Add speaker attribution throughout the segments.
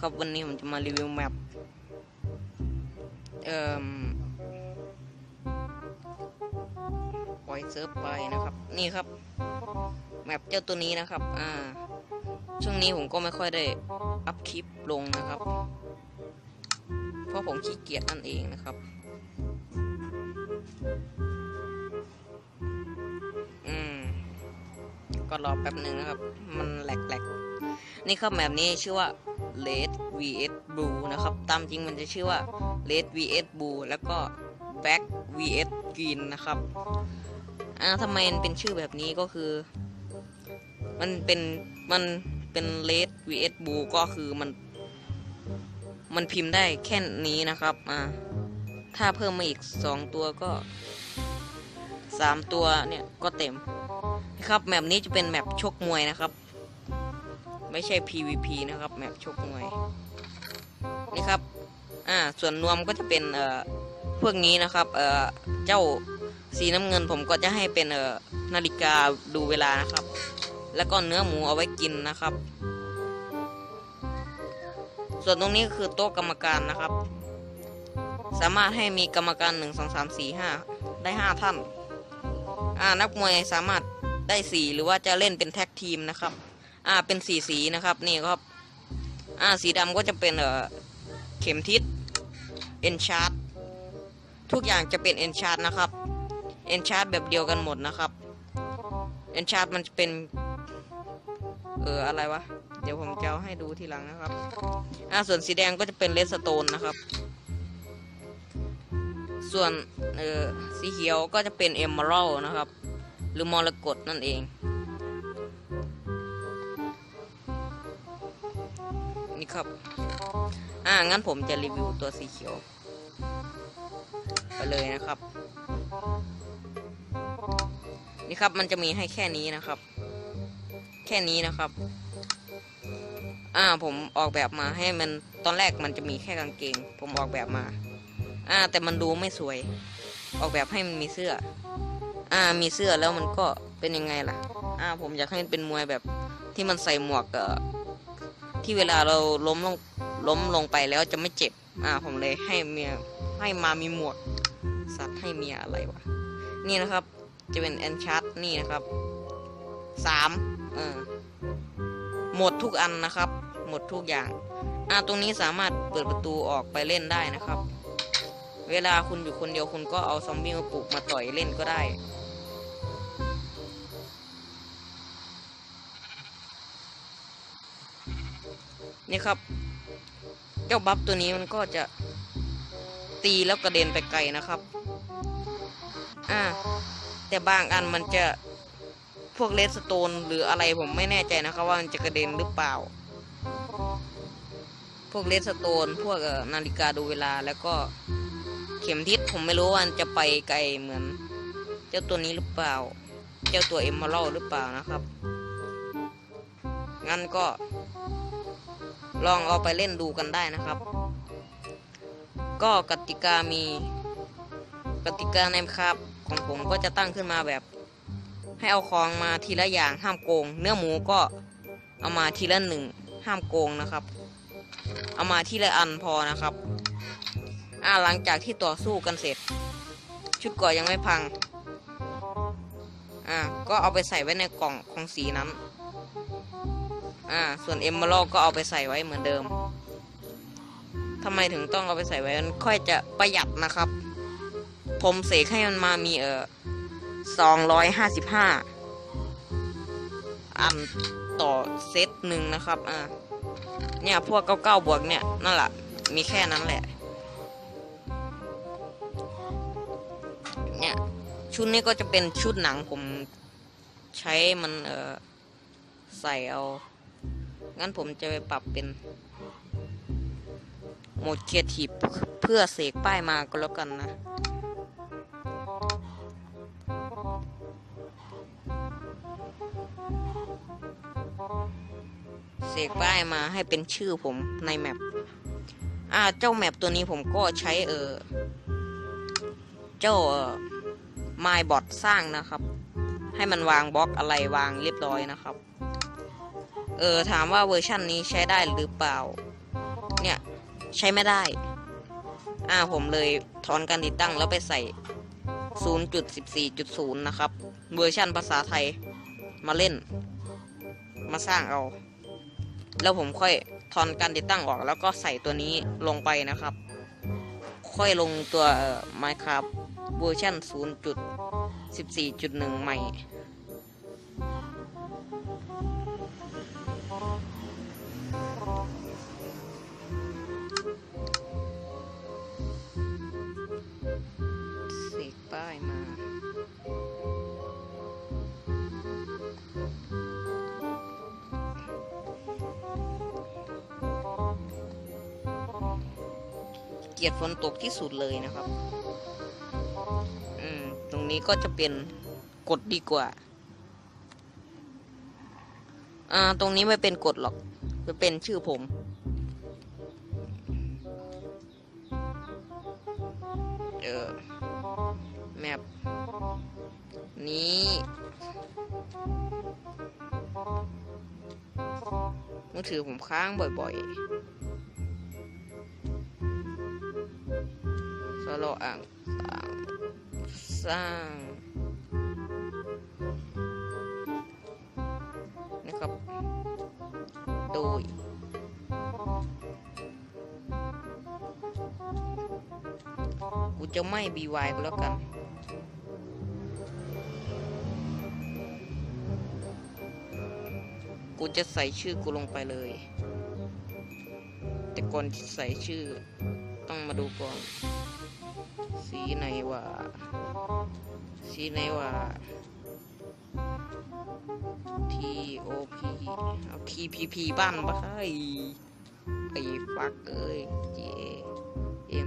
Speaker 1: ครับวันนี้ผมจะมารีวิวแมปเอ่อปล่อยเซิร์ฟไปนะครับ นี่ครับ แมปเจ้าตัวนี้นะครับ อ่า ช่วงนี้ผมก็ไม่ค่อยได้อัพคลิปลงนะครับ เพราะผมขี้เกียจนั่นเองนะครับ อืม ก็รอแป๊บหนึ่งนะครับ มันแหลกๆนี่ครับแบบนี้ชื่อว่า red vs blue นะครับ ตามจริงมันจะชื่อว่า red vs blue แล้วก็ black vs green นะครับ อ่าทำไมมันเป็นชื่อแบบนี้ก็คือ มันเป็นมันเป็น red vs blue ก็คือมัน มันพิมพ์ได้แค่นี้นะครับ อ่า ถ้าเพิ่มมาอีกสองตัวก็สามตัวเนี่ยก็เต็มนะครับแมปนี้จะเป็นแมปชกมวยนะครับ ไม่ใช่ PVP นะครับแมปชกมวยนี่ครับอ่าส่วนนวมก็จะเป็นเอ่อพวกนี้นะครับเอ่อเจ้าสีน้ำเงินผมก็จะให้เป็นเอ่อนาฬิกาดูเวลานะครับ แล้วก็เนื้อหมูเอาไว้กินนะครับ ส่วนตรงนี้ก็คือโต๊ะกรรมการนะครับ สามารถให้มีกรรมการหนึ่งสองสามสี่ห้าได้ห้าท่านอ่านักมวยสามารถได้สีหรือว่าจะเล่นเป็นแท็กทีมนะครับ อ่าเป็นสีสีนะครับ นี่ครับ อ่าสีดำก็จะเป็นเอ่อเข็มทิศเอนชาร์ตทุกอย่างจะเป็นเอนชาร์ตนะครับเอนชาร์ตแบบเดียวกันหมดนะครับเอนชาร์ตมันจะเป็น เอออะไรวะ เดี๋ยวผมจะเอาให้ดูทีหลังนะครับ อ่าส่วนสีแดงก็จะเป็นเลสโตนนะครับ ส่วนเออสีเขียวก็จะเป็นเอมเมอรัลนะครับ หรือมรกตนั่นเอง ครับ อ่า งั้นผมจะรีวิวตัวสีเขียว ไปเลยนะครับ นี่ครับมันจะมีให้แค่นี้นะครับ แค่นี้นะครับ อ่า ผมออกแบบมาให้มันตอนแรกมันจะมีแค่กางเกง ผมออกแบบมา อ่า แต่มันดูไม่สวย ออกแบบให้มันมีเสื้อ อ่า มีเสื้อแล้วมันก็เป็นยังไงล่ะ อ่า ผมอยากให้มันเป็นมวยแบบที่มันใส่หมวกเอ่อ ที่เวลาเราล้มลงล้มลงไปแล้วจะไม่เจ็บ อ่า ผมเลยให้เมียให้มามีหมวกสัตว์ให้เมียอะไรวะ นี่นะครับ จะเป็นแอนชาร์ตนี่นะครับสามเออหมดทุกอันนะครับ หมดทุกอย่าง อ่า ตรงนี้สามารถเปิดประตูออกไปเล่นได้นะครับ เวลาคุณอยู่คนเดียวคุณก็เอาซอมบี้มาปลุกมาต่อยเล่นก็ได้ นี่ครับ เจ้าบัฟตัวนี้มันก็จะตีแล้วกระเด็นไปไกลนะครับ อ่า แต่บางอันมันจะพวกเลสโตนหรืออะไรผมไม่แน่ใจนะครับ ว่ามันจะกระเด็นหรือเปล่า พวกเลสโตนพวกนาฬิกาดูเวลาแล้วก็เข็มทิศผมไม่รู้ว่ามันจะไปไกลเหมือน เจ้าตัวนี้หรือเปล่า เจ้าตัวเอมเมอรัลหรือเปล่านะครับ งั้นก็ ลองเอาไปเล่นดูกันได้นะครับ ก็กติกามีกติกาในครับของผมก็จะตั้งขึ้นมาแบบ ให้เอาของมาทีละอย่างห้ามโกง เนื้อหมูก็เอามาทีละหนึ่งห้ามโกงนะครับ เอามาทีละอันพอนะครับ อ่าหลังจากที่ต่อสู้กันเสร็จ ชุดก่อยังไม่พัง อ่าก็เอาไปใส่ไว้ในกล่องของสีนั้น อ่า ส่วนเอมเมอรัลก็เอาไปใส่ไว้เหมือนเดิมทำไมถึงต้องเอาไปใส่ไว้มันค่อยจะประหยัดนะครับ ผมเสกให้มันมามีเออสองร้อยห้าสิบห้าอันต่อเซตหนึ่งนะครับ อ่า เนี่ยพวกเก้าเก้าบวกเนี่ยนั่นแหละ มีแค่นั้นแหละ เนี่ย ชุดนี้ก็จะเป็นชุดหนังผมใช้มันเออใส่เอา งั้นผมจะไปปรับเป็นโหมดเคียทีฟเพื่อเสกป้ายมาก็แล้วกันนะ เสกป้ายมาให้เป็นชื่อผมในแมปอ่าเจ้าแมปตัวนี้ผมก็ใช้เออ เจ้าเออ MyBot สร้างนะครับ ให้มันวางบล็อกอะไรวางเรียบร้อยนะครับ เออถามว่าเวอร์ชันนี้ใช้ได้หรือเปล่า เนี่ยใช้ไม่ได้ อ่าผมเลยถอนการติดตั้งแล้วไปใส่ 0.14.0 นะครับ เวอร์ชันภาษาไทยมาเล่น มาสร้างเอา แล้วผมค่อยถอนการติดตั้งออกแล้วก็ใส่ตัวนี้ลงไปนะครับ ค่อยลงตัว Minecraft เวอร์ชัน0.14.1 ใหม่ เสกป้ายมา เกียดฝนตกที่สุดเลยนะครับ อืม ตรงนี้ก็จะเป็นกฎดีกว่า อ่า ตรงนี้ไม่เป็นกฎหรอกจะเป็นชื่อผม เออ แมปนี้มือถือผมค้างบ่อยๆสโลอ่างสร้าง จะไม่ BY กูแล้วกันกูจะใส่ชื่อกูลงไปเลย แต่ก่อนที่ใส่ชื่อต้องมาดูก่อน สีไหนวะ สีไหนวะ T O P เอา T P P บ้านบ้าไอ้ไอ้ฟักเอ้ย G A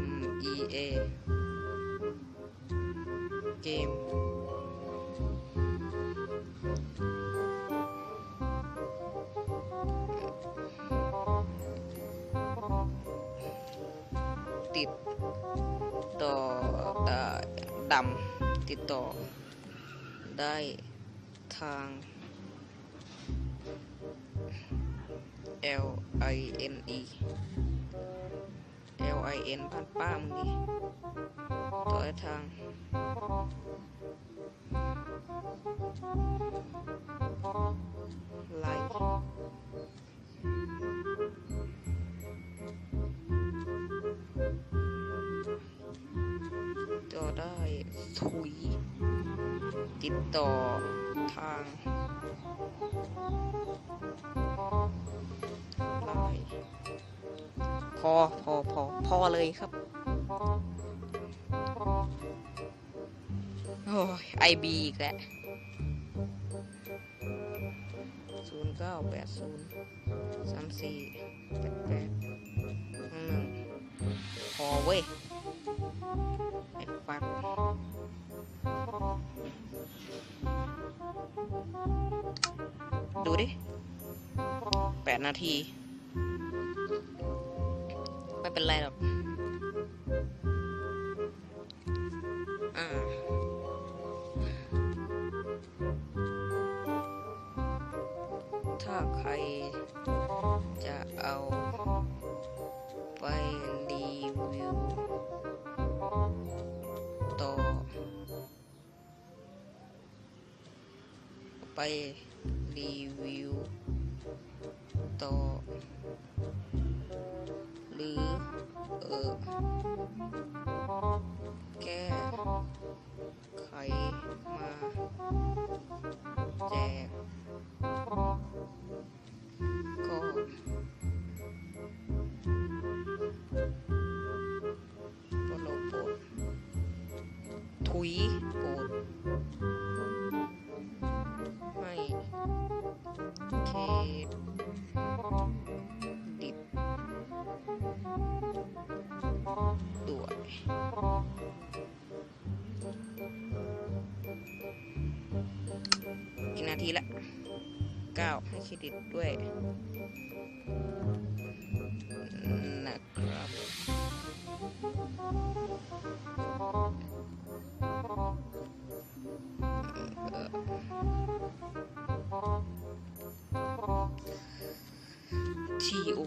Speaker 1: M E A เกมติดต่อได้ดำติดต่อได้ทาง L I N E L I N บ้านป้ามึงดิ ต่อทางไลน์ต่อได้ถุย ติดต่อทางไลพอพอพอพอเลยครับ อ้ยไอบีอีกแล้วศูนย์เก้าแปดศูนย์สามสี่แปดแปดหนึ่งพอเว้ยไอ้ฟักดูดิแปดนาที ไม่เป็นไรหรอก รีวิวต่อ หรือ เออแก้ไขมาแจก ก็ปรดโปทุย ทีละเก้าให้เครดิตด้วยนะครับที่อ